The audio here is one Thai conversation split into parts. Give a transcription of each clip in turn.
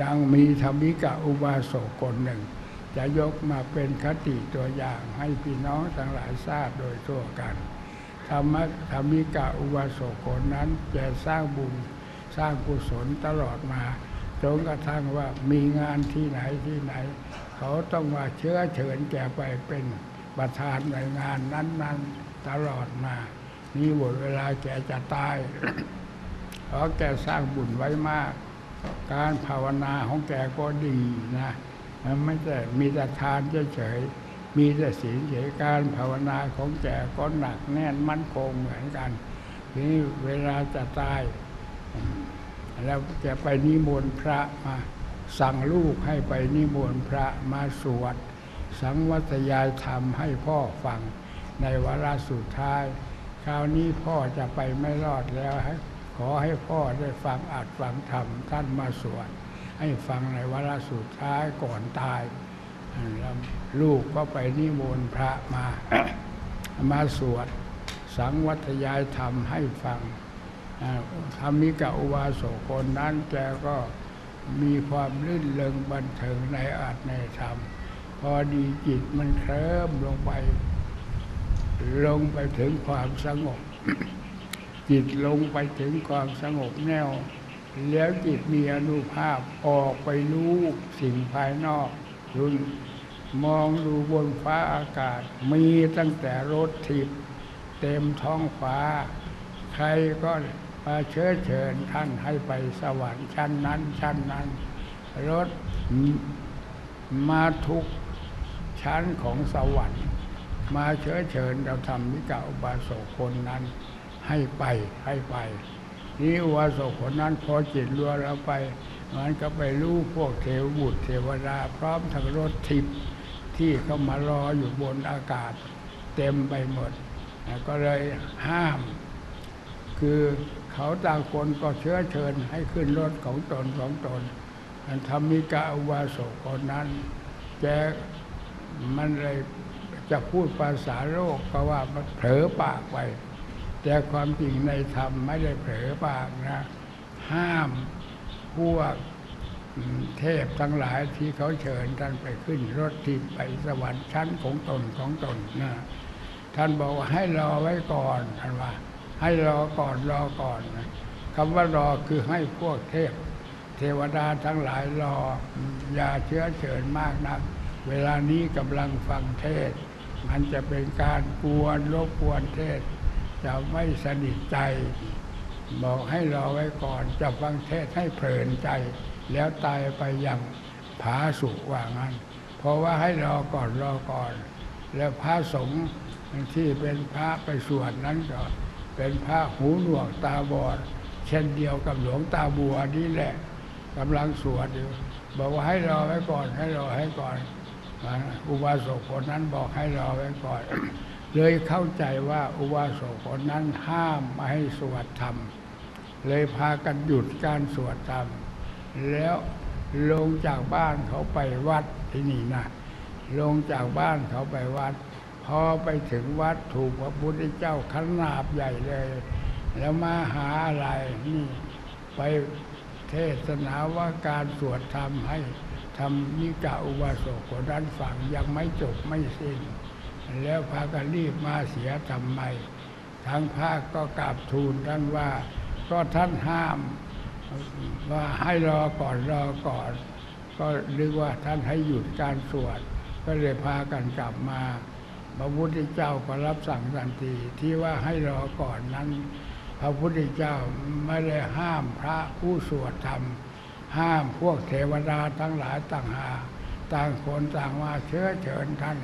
ดังมีธรรมิกะอุบาสกคนหนึ่ง จะยกมาเป็นคติตัวอย่างให้พี่น้องทั้งหลายทราบโดยทั่วกัน ธรรมธรรมิกะอุบาสกคนนั้นจะสร้างบุญสร้างกุศลตลอดมาจนกระทั่งว่ามีงานที่ไหนที่ไหน เขาต้องมาเชื้อเชิญแกไปเป็นประธานในงานนั้น ๆ ตลอดมา นี่หมดเวลาแกจะตายเพราะแกสร้างบุญไว้มาก การภาวนาของแกก็ดีนะไม่ใช่มีแต่ทานเฉยๆมีแต่ศีลเฉยการภาวนาของแกก็หนักแน่นมั่นคงเหมือนกัน ทีนี้เวลาจะตาย แล้วแกไปนิมนต์พระมา สั่งลูกให้ไปนิมนต์พระมาสวด สังวัตยายธรรมให้พ่อฟังในวาระสุดท้าย คราวนี้พ่อจะไปไม่รอดแล้วให้ อให้พ่อได้ฟังอัดฟังธรรมท่านมาสวดให้ฟังในวาระสุดท้ายก่อนตายแล้วลูกก็ไปนิมนต์พระมา มาสวด สังวัตยายธรรมให้ฟังธรรมิกะอุบาสกคนนั้นแกก็มีความลื่นเลงบันเทิงในอาจในธรรม พอดีจิตมันเคลิ้มลงไป ลงไปถึงความสงบ จิตลงไปถึงความสงบแน่ว แล้วจิตมีอนุภาพออกไปรู้สิ่งภายนอกรุนมองดูบนฟ้าอากาศ มีตั้งแต่รถทิพย์เต็มท้องฟ้า ใครก็มาเชื้อเชิญท่านให้ไปสวรรค์ชั้นนั้น ชั้นนั้น รถมาทุกชั้นของสวรรค์ มาเชื้อเชิญเราทำมิกาอุบาสกคนนั้น ให้ไปให้ไป นี่อุบาสกคนนั้นพอจิตรัวเราไปมันก็ไปรู้พวกเทวบุตรเทวดาพร้อมทั้งรถทิพย์ที่เขามารออยู่บนอากาศ เต็มไปหมด ก็เลยห้าม คือเขาต่างคนก็เชื้อเชิญให้ขึ้นรถของตนของตนธรรมิกาอุบาสกคนนั้นแกมันเลยจะพูดภาษาโลกเพราะว่ามันเผลอปากไป แต่ความจริงในธรรมไม่ได้เผลอปากนะ ห้ามพวกเทพทั้งหลายที่เขาเชิญท่านไปขึ้นรถทิพไปสวรรค์ชั้นของตนของตนนะท่านบอกว่าให้รอไว้ก่อนท่านว่า ให้รอก่อนรอก่อนคำว่ารอคือให้พวกเทพ เทวดาทั้งหลายรออย่าเชื้อเชิญมากนะัก เวลานี้กำลังฟังเทศ มันจะเป็นการกวนรบกวนเทศ จะไม่สนิทใจ บอกให้รอไว้ก่อน จะฟังเทศให้เพลินใจ แล้วตายไปอย่างผาสุกว่างั้น เพราะว่าให้รอก่อนรอก่อน แล้วพระสงฆ์ที่เป็นพระไปสวดนั้นก็เป็นพระหูหนวกตาบอด เช่นเดียวกับหลวงตาบัวนี่แหละกำลังสวดอยู่บอกว่าให้รอไว้ก่อนให้รอให้ก่อนอุบาสกคนนั้นบอกให้รอไว้ก่อน เลยเข้าใจว่าอุบาสกคนนั้นห้ามไม่ให้สวดธรรม เลยพากันหยุดการสวดธรรม แล้วลงจากบ้านเขาไปวัดที่นี่นะลงจากบ้านเขาไปวัด พอไปถึงวัดถูกพระพุทธเจ้าขนาบใหญ่เลย แล้วมาหาอะไรนี่ไปเทศนาว่าการสวดธรรมให้ทำนิกาอุบาสกคนนั้นฟังยังไม่จบไม่สิ้น แล้วพากันรีบมาเสียทำไมทางภาคก็กราบทูลท่านว่า ก็ท่านห้าม ว่าให้รอก่อนรอก่อน ก็เรียกว่าท่านให้หยุดการสวด ก็เลยพากันกลับมาพระพุทธเจ้าก็รับสั่งทันทีที่ว่าให้รอก่อนนั้น พระพุทธเจ้าไม่ได้ห้ามพระผู้สวดธรรม ห้ามพวกเทวดาทั้งหลายต่างหา ต่างคนต่างมาเชื้อเชิญท่าน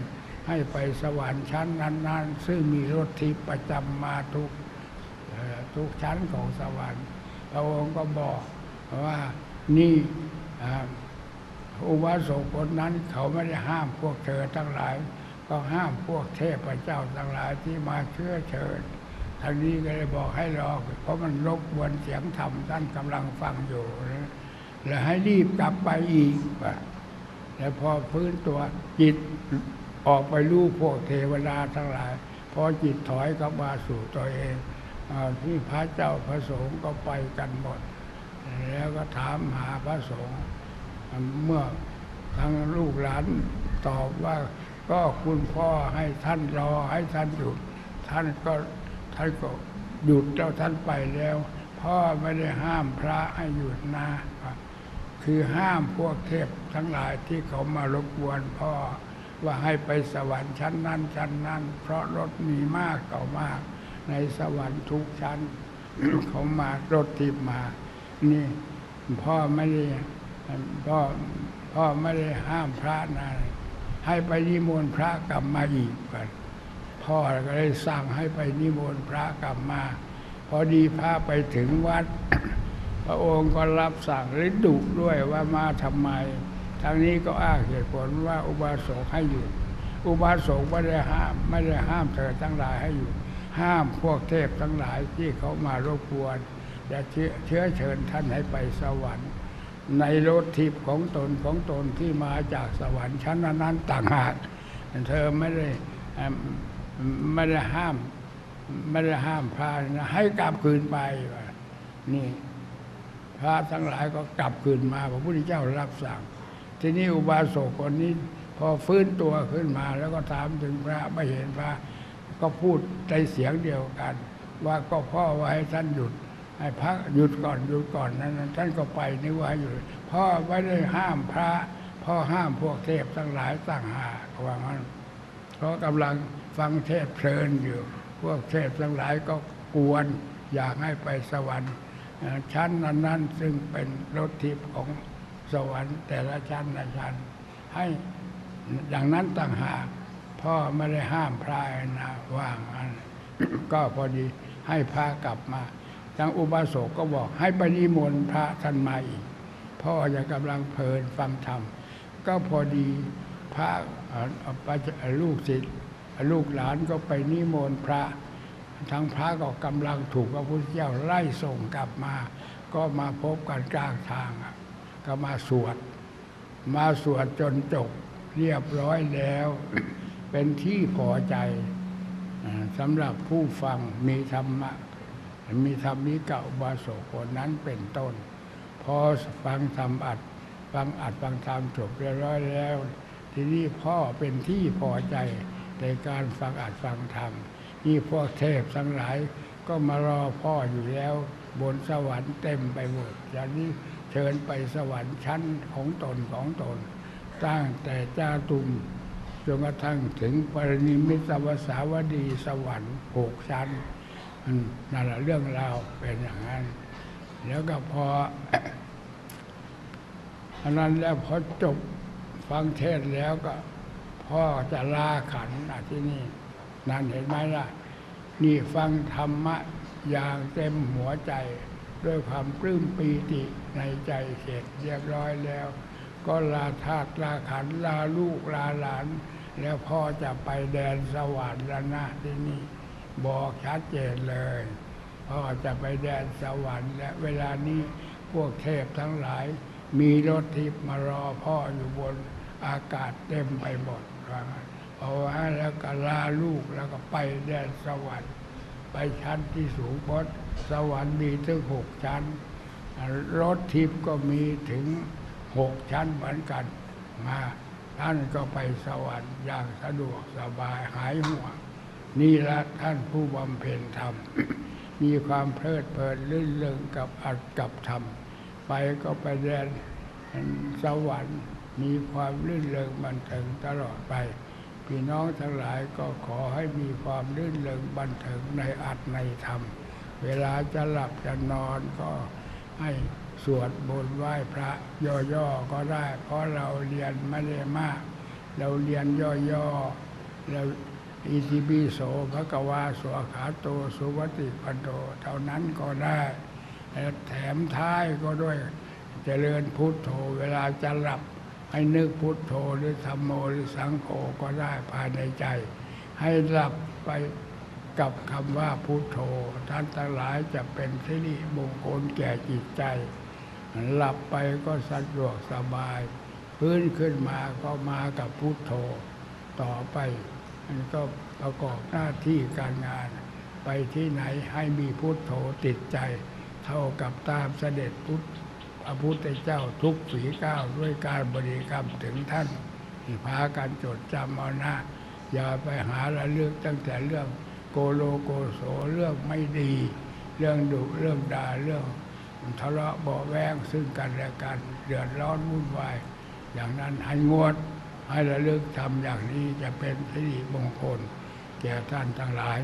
ให้ไปสวรรค์ชั้นนั้น ๆ ซึ่งมีรถทิพย์ประจำมาทุกทุกชั้นของสวรรค์ พระองค์ก็บอกว่านี่อุบาสกคนนั้นเขาไม่ได้ห้ามพวกเธอทั้งหลาย ก็ห้ามพวกเทพเจ้าทั้งหลายที่มาเชื้อเชิญทางนี้ก็เลยบอกให้รอเพราะมันรบกวนเสียงธรรมท่านกำลังฟังอยู่นะแล้วให้รีบกลับไปอีกแล้วพอพื้นตัวจิต ออกไปรู้พวกเทวดาทั้งหลาย พอจิตถอยกลับมาสู่ตัวเองที่พระเจ้าพระสงฆ์ก็ไปกันหมด แล้วก็ถามหาพระสงฆ์เมื่อทางลูกหลานตอบว่าก็คุณพ่อให้ท่านรอให้ท่านหยุด ท่านก็ท่านก็หยุดเจ้าท่านไปแล้ว พ่อไม่ได้ห้ามพระให้หยุดนะคือห้ามพวกเทพทั้งหลายที่เขามารบกวนพ่อ ว่าให้ไปสวรรค์ชั้นนั้นชั้นนั้น เพราะรถมีมากต่อมาก ในสวรรค์ทุกชั้นเขามารถทิพมา นี่พ่อไม่ได้พ่อพ่อไม่ได้ห้ามพระนะให้ไปนิมนต์พระกลับมาอีกก่อนพ่อก็เลยสั่งให้ไปนิมนต์พระกลับมา พอดีพระไปถึงวัด พระองค์ก็รับสั่งหรือดุด้วยว่ามาทำไม ทางนี้ก็อ้างเหตุผลว่าอุบาสกให้หยุดอุบาสกไม่ได้ห้ามไม่ได้ห้ามเธอทั้งหลายให้หยุดห้ามพวกเทพทั้งหลายที่เขามารบกวนจะเชื้อเชิญท่านให้ไปสวรรค์ในรถทิพย์ของตนของตนที่มาจากสวรรค์ชั้นนั้นต่างหากเธอไม่ได้ไม่ได้ห้ามไม่ได้ห้ามพระนะให้กลับคืนไปนี่ พระทั้งหลายก็กลับคืนมาพระพุทธเจ้ารับสั่ง ทีนี้อุบาสกคนนี้ พอฟื้นตัวขึ้นมา แล้วก็ถามถึงพระไม่เห็นพระ ก็พูดใจเสียงเดียวกัน ว่าก็พ่อว่าให้ท่านหยุดให้พระหยุดก่อนหยุดก่อนนั้นท่านก็ไปนึกว่าหยุดพ่อไม่ได้ห้ามพระพ่อห้ามพวกเทพทั้งหลายต่างหากว่างั้นเพราะกำลังฟังเทศเพลินอยู่ พวกเทพทั้งหลายก็กวนอยากให้ไปสวรรค์เอ่อชั้นนั้น ๆ ซึ่งเป็นรถทิพย์ของ สวรรค์แต่ละชั้นละชั้นให้อย่างนั้นต่างหากพ่อไม่ได้ห้ามพระนะว่างอันก็พอดีให้พระกลับมาทางอุบาสกก็บอกให้ไปนิมนต์พระท่านมาอีกพ่อจะกำลังเพลินฟังธรรมก็พอดีพระลูกศิษย์ลูกหลานก็ไปนิมนต์พระทั้งพระก็กำลังถูกพระพุทธเจ้าไล่ส่งกลับมา ก็มาพบกันกลางทางอะ ก็มาสวด มาสวดจนจบเรียบร้อยแล้ว เป็นที่พอใจสำหรับผู้ฟังมีธรรมะ มีธรรมิกะอุบาสกคนนั้นเป็นต้น พอฟังธรรมอัด ฟังอัดฟังธรรมจบเรียบร้อยแล้ว ทีนี้พ่อเป็นที่พอใจในการฟังอัดฟังธรรมนี่พวกเทพทั้งหลายก็มารอพ่ออยู่แล้ว บนสวรรค์เต็มไปหมดอย่างนี้ เชิญไปสวรรค์ชั้นของตนของตน ตั้งแต่จาตุมจนกระทั่งถึงปรินิมิตวสาวดีสวรรค์หกชั้นนั่นแหละเรื่องราวเป็นอย่างนั้น แล้วก็พออันนั้นแล้วพอจบฟังเทศแล้วก็ พ่อจะลาขันอที่นี่นั่นเห็นไหมล่ะ นี่ฟังธรรมะอย่างเต็มหัวใจ ด้วยความปลื้มปีติในใจเสร็จเรียบร้อยแล้ว ก็ลาธาตุลาขันลาลูกลาหลาน แล้วพ่อจะไปแดนสวรรค์แล้วนะที่นี่บอกชัดเจนเลยพ่อจะไปแดนสวรรค์และเวลานี้พวกเทพทั้งหลาย มีรถทิพย์มารอพ่ออยู่บนอากาศเต็มไปหมดว่างั้นพอว่าแล้วก็ลาลูกแล้วก็ไปแดนสวรรค์ ไปชั้นที่สูงพด สวรรค์มีถึงหกชั้น รถทิพย์ก็มีถึงหกชั้นเหมือนกันมาท่านก็ไปสวรรค์อย่างสะดวกสบายหายห่วงนี่ละท่านผู้บำเพ็ญธรรม มีความเพลิดเพลินลื่นเริงกับอัดกับธรรม ไปก็ไปแดนสวรรค์มีความลื่นเริงบันเทิงตลอดไป พี่น้องทั้งหลายก็ขอให้มีความลื่นเริงบันเทิงในอัดในธรรม เวลาจะหลับจะนอนก็ให้สวดบนต์ไหว้พระย่อๆก็ได้ เพราะเราเรียนไม่ได้มาก เราเรียนย่อๆเราอิติปิโสภะกวาสวขาโตสุวัติปันโตเท่านั้นก็ได้และแถมท้ายก็ด้วยเจริญพุทโธ เวลาจะหลับให้นึกพุทโธหรือธรรมโมหรือสังโฆก็ได้ภายในใจ ให้หลับไป กับคำว่าพุทโธ ท่านทั้งหลายจะเป็นสิริมงคลแก่จิตใจ หลับไปก็สะดวกสบาย พื้นขึ้นมาก็มากับพุทโธ ต่อไป มันก็ประกอบหน้าที่การงาน ไปที่ไหนให้มีพุทโธติดใจ เท่ากับตามเสด็จพุทธระพุทธเจ้าทุกฝีก้าวด้วยการบริกรรมถึงท่านที่พากันจดจำเอาหน้าอย่าไปหาระลึกตั้งแต่เรื่อง โกโลโกโสเรื่องไม่ดี เรื่องดุเรื่องด่าเรื่องทะเลาะเบาะแวงซึ่งกันและกันเดือดร้อนวุ่นวายอย่างนั้นให้งดให้ระลึกทำอย่างนี้จะเป็นสิริมงคลแก่ท่านทั้งหลาย